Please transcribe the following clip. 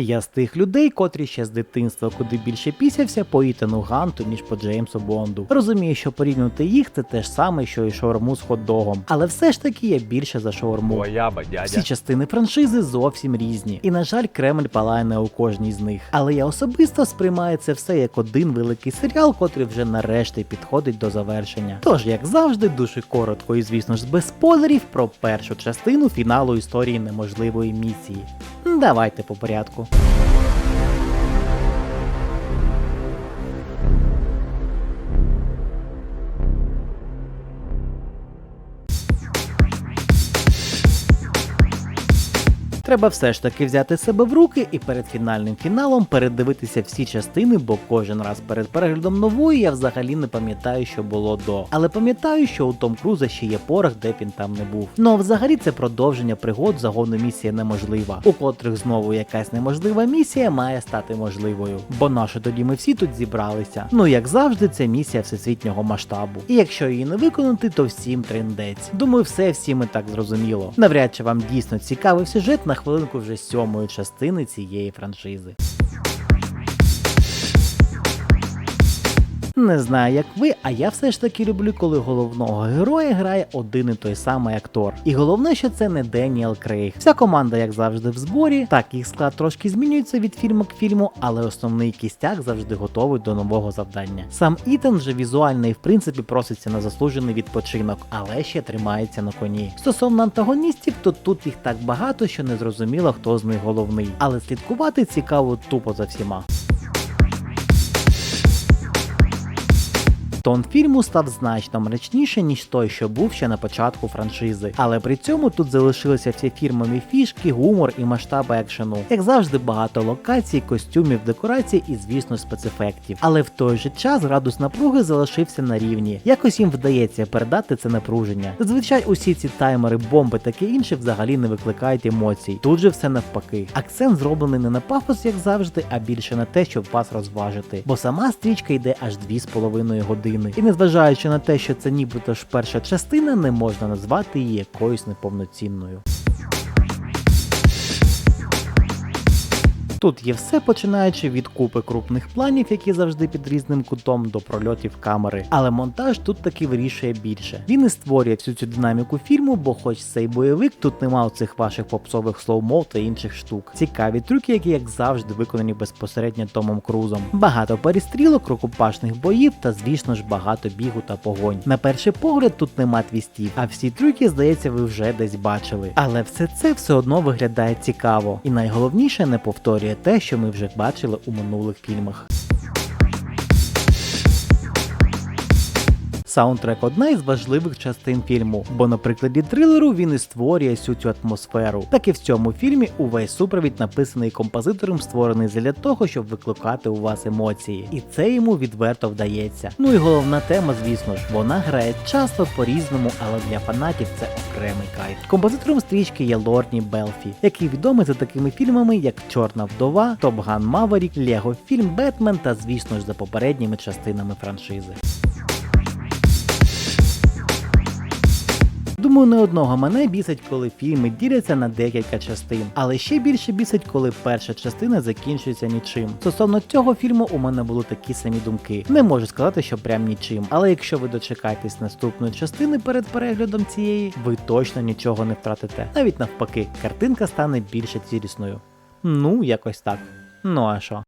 Я з тих людей, котрі ще з дитинства куди більше пісявся по Ітану Ганту, ніж по Джеймсу Бонду. Розумію, що порівнювати їх це те ж саме, що і шаурму з хот-догом. Але все ж таки я більше за шаурму. Бояба, дядя. Всі частини франшизи зовсім різні, і на жаль, Кремль палає не у кожній з них. Але я особисто сприймаю це все як один великий серіал, котрий вже нарешті підходить до завершення. Тож, як завжди, дуже коротко і звісно ж без спойлерів про першу частину фіналу історії неможливої місії. Давайте по порядку. Треба все ж таки взяти себе в руки і перед фінальним фіналом передивитися всі частини, бо кожен раз перед переглядом нової я взагалі не пам'ятаю, що було до. Але пам'ятаю, що у Том Круза ще є порох, де б він там не був. Ну а взагалі це продовження пригод загону місія неможлива, у котрих знову якась неможлива місія має стати можливою. Бо наше тоді ми всі тут зібралися. Ну як завжди, це місія всесвітнього масштабу. І якщо її не виконати, то всім трендець. Думаю, все всім і так зрозуміло. Навряд чи вам дійсно цікавий сюжет на хвилинку вже сьомої частини цієї франшизи. Не знаю, як ви, а я все ж таки люблю, коли головного героя грає один і той самий актор. І головне, що це не Деніел Крейг. Вся команда, як завжди, в зборі. Так, їх склад трошки змінюється від фільму к фільму, але основний кістяк завжди готовий до нового завдання. Сам Ітан вже візуально і в принципі проситься на заслужений відпочинок, але ще тримається на коні. Стосовно антагоністів, то тут їх так багато, що не зрозуміло, хто з них головний. Але слідкувати цікаво тупо за всіма. Тон фільму став значно мрачніше, ніж той, що був ще на початку франшизи. Але при цьому тут залишилися всі фірмові фішки, гумор і масштаби екшену. Як завжди, багато локацій, костюмів, декорацій і, звісно, спецефектів. Але в той же час градус напруги залишився на рівні. Якось їм вдається передати це напруження. Зазвичай усі ці таймери, бомби таке інше взагалі не викликають емоцій. Тут же все навпаки. Акцент зроблений не на пафос, як завжди, а більше на те, щоб вас розважити. Бо сама стрічка йде аж 2,5 години. І незважаючи на те, що це нібито ж перша частина, не можна назвати її якоюсь неповноцінною. Тут є все починаючи від купи крупних планів, які завжди під різним кутом до прольотів камери. Але монтаж тут таки вирішує більше. Він і створює всю цю динаміку фільму, бо хоч цей бойовик тут нема цих ваших попсових слоумо та інших штук. Цікаві трюки, які як завжди виконані безпосередньо Томом Крузом. Багато перестрілок, рукопашних боїв та, звісно ж, багато бігу та погонь. На перший погляд тут нема твістів, а всі трюки, здається, ви вже десь бачили. Але все це все одно виглядає цікаво. І найголовніше не повторює те, що ми вже бачили у минулих фільмах. Саундтрек одна із важливих частин фільму, бо на прикладі трилеру він і створює всю цю атмосферу. Так і в цьому фільмі увесь супровід написаний композитором, створений для того, щоб викликати у вас емоції. І це йому відверто вдається. Ну і головна тема, звісно ж, вона грає часто по-різному, але для фанатів це окремий кайф. Композитором стрічки є Лорні Белфі, який відомий за такими фільмами, як Чорна вдова, Топ Ган Маверік, Лего фільм Бетмен та, звісно ж, за попередніми частинами франшизи. Думаю, не одного мене бісить, коли фільми діляться на декілька частин, але ще більше бісить, коли перша частина закінчується нічим. Стосовно цього фільму у мене були такі самі думки. Не можу сказати, що прям нічим, але якщо ви дочекаєтесь наступної частини перед переглядом цієї, ви точно нічого не втратите. Навіть навпаки, картинка стане більше цілісною. Ну, якось так. Ну а що?